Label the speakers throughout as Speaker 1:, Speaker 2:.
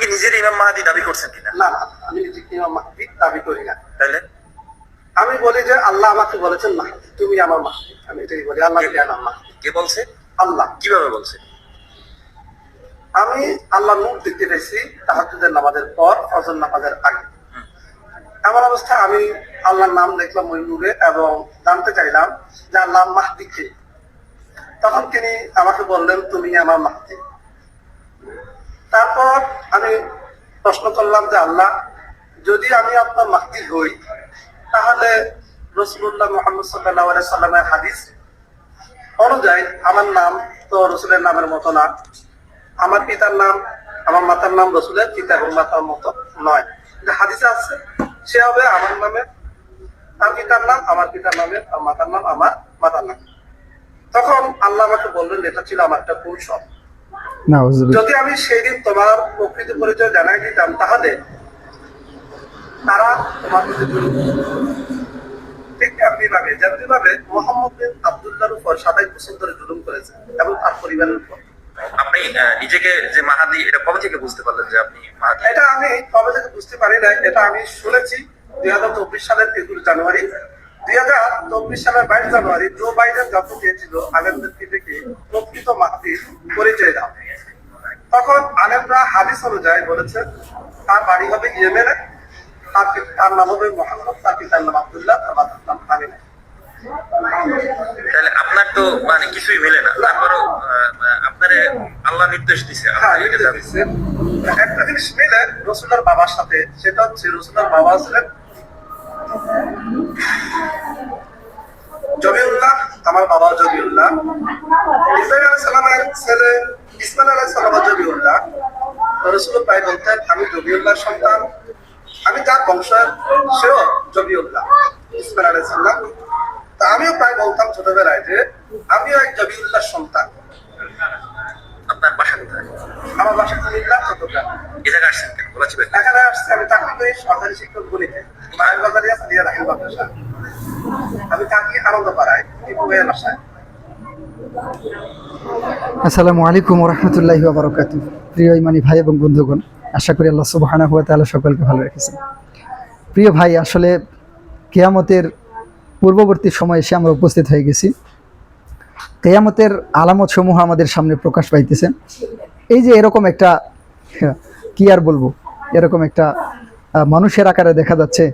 Speaker 1: কি নিজের ইমাম মাহাদি দাবি করছেন কিনা?
Speaker 2: না না আমি নিজেকে ইমাম মাহদি দাবি করি না।
Speaker 1: তাহলে
Speaker 2: আমি বলি যে আল্লাহ আমাকে বলেছেন মাহদি তুমি আমার মাহদি আমি এটাই বলি আল্লাহ তুমি আমার মাহদি
Speaker 1: কে বলছে?
Speaker 2: আল্লাহ।
Speaker 1: কীভাবে বলছে?
Speaker 2: আমি আল্লাহ নূর দেখতে পেয়েছি তাহাজুদের নামাজের পর ফজর নামাজের আগে। এমন অবস্থায় আমি আল্লাহর নাম দেখলাম ওই নূরে এবং জানতে চাইলাম যে আল্লাহ মাহদি কে? তখন তিনি আমাকে বললেন তুমি আমার মাহদি তারপর আমি প্রশ্ন করলাম যে আল্লাহ, যদি আমি আপনার মাহদি হই, তাহলে রসুল্লাহ মোহাম্মদ সাল্লাহ সাল্লামের হাদিস অনুযায়ী আমার নাম তো রসুলের নামের মতো না। আমার পিতার নাম, আমার মাতার নাম রসুলের পিতা এবং মাতার মতো নয়। যে হাদিসে আছে, সে হবে আমার নামে, তার পিতার নাম আমার পিতার নামে মাতার নাম আমার মাতার নাম। তখন আল্লাহ আমাকে বললেন, এটা ছিল আমার একটা কৌশল। যদি আমি সেই দিন তোমার প্রকৃত পরিচয় জানাই দিতাম তাহলে তারা তোমার প্রতি ঠিক এমনি ভাবে যেমনি ভাবে মোহাম্মদ বিন আবদুল্লাহর উপর সাতাইশ বছর ধরে জুলুম করেছে এবং তার পরিবারের উপর।
Speaker 1: আপনি নিজেকে যে মাহাদি এটা কবে থেকে বুঝতে পারলেন যে আপনি
Speaker 2: এটা আমি কবে থেকে বুঝতে পারি না এটা আমি শুনেছি দুই হাজার চব্বিশ সালের একুশ জানুয়ারি। দুই হাজার চব্বিশ সালের বাইশ জানুয়ারি জো বাইডেন যখন দিয়েছিল আলেমদেরকে থেকে প্রকৃত মাহাদির পরিচয় দাও। তখন আলেমরা হাদিস অনুযায়ী বলেছে তার বাড়ি হবে ইয়েমেনে তার তার নাম হবে মোহাম্মদ তার পিতার নাম আব্দুল্লাহ তার মাতার নাম আমিনা
Speaker 1: তাহলে আপনার তো মানে কিছুই মিলে না তারপরও আপনার আল্লাহ নির্দেশ দিছে
Speaker 2: হ্যাঁ,
Speaker 1: যাবেন।
Speaker 2: দিচ্ছে। একটা জিনিস মিলে রসুলের বাবার সাথে সেটা হচ্ছে রসুলের বাবা ছিলেন জবিউল্লাহ আমার বাবা জবিউল্লাহ আলাইহিস সালামের ছেলে ইসমাইল আলাইহিস সালাম জবিউল্লাহ রসুল প্রায় বলতেন আমি জবিউল্লাহর সন্তান। আমি যার বংশের সেও জবিউল্লাহ। ইসমাইল আলাইহিস সালাম। তা আমিও প্রায় বলতাম ছোটবেলায় যে আমিও এক জবিউল্লাহর সন্তান।
Speaker 1: আপনার বাসা কোথায়?
Speaker 2: আমার বাসা কুমিল্লা চট্টগ্রাম।
Speaker 1: এই জায়গায় আসছেন কেন? বলা ছিল
Speaker 2: এখানে আসছে আমি করি সরকারি শিক্ষক গণিতে মায়ের বাজারে আছে দিয়া রাখেন মাদ্রাসা। আমি থাকি আনন্দ পাড়ায় টিপুয়ে বাসায়।
Speaker 3: আসসালামু আলাইকুম রহমতুল্লাহি বারকাত প্রিয় ইমানি ভাই এবং বন্ধুগণ, আশা করি আল্লাহ সুবাহানা হুয়া তাআলা সকলকে ভালো রেখেছেন। প্রিয় ভাই, আসলে কেয়ামতের পূর্ববর্তী সময়ে এসে আমরা উপস্থিত হয়ে গেছি। কেয়ামতের আলামত সমূহ আমাদের সামনে প্রকাশ পাইতেছে। এই যে এরকম একটা কি আর বলব? এরকম একটা মানুষের আকারে দেখা যাচ্ছে,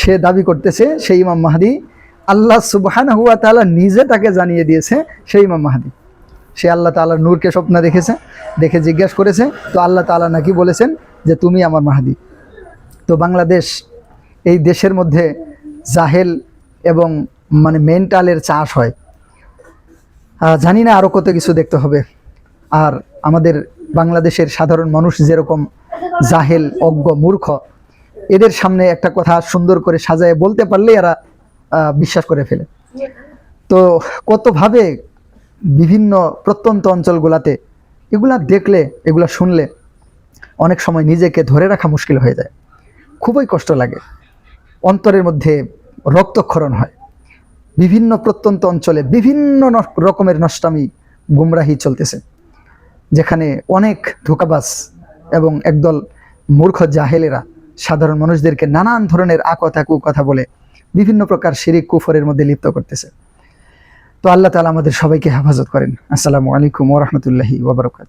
Speaker 3: সে দাবি করতেছে, সেই ইমাম মাহাদি আল্লাহ সুবহান হুয়া তাআলা নিজে তাকে জানিয়ে দিয়েছে, সেই ইমাম মাহাদি। সে আল্লাহ তাআলার নূরকে স্বপ্ন দেখেছে, দেখে জিজ্ঞেস করেছে, তো আল্লাহ তাআলা নাকি বলেছেন যে তুমি আমার মাহাদি। তো বাংলাদেশ এই দেশের মধ্যে জাহেল এবং মানে মেন্টালের চাষ হয়। জানি না আরও কত কিছু দেখতে হবে। আর আমাদের বাংলাদেশের সাধারণ মানুষ যেরকম জাহেল, অজ্ঞ, মূর্খ, এদের সামনে একটা কথা সুন্দর করে সাজায় বলতে পারলে এরা বিশ্বাস করে ফেলে। তো কতভাবে বিভিন্ন প্রত্যন্ত অঞ্চলগুলাতে এগুলা দেখলে, এগুলা শুনলে অনেক সময় নিজেকে ধরে রাখা মুশকিল হয়ে যায়। খুবই কষ্ট লাগে। অন্তরের মধ্যে রক্তক্ষরণ হয়। বিভিন্ন প্রত্যন্ত অঞ্চলে বিভিন্ন রকমের নষ্টামি, গুমরাহি চলতেছে। যেখানে অনেক ধোকাবাস এবং একদল মূর্খ জাহেলেরা সাধারণ মানুষদেরকে নানান ধরনের আকথা কুকথা বলে বিভিন্ন প্রকার শিরিক কুফরের মধ্যে লিপ্ত করতেছে। তো আল্লাহ তালা আমাদের সবাইকে হেফাজত করেন। আসসালামু আলাইকুম ওরহমতুল্লাহি ওবরকাত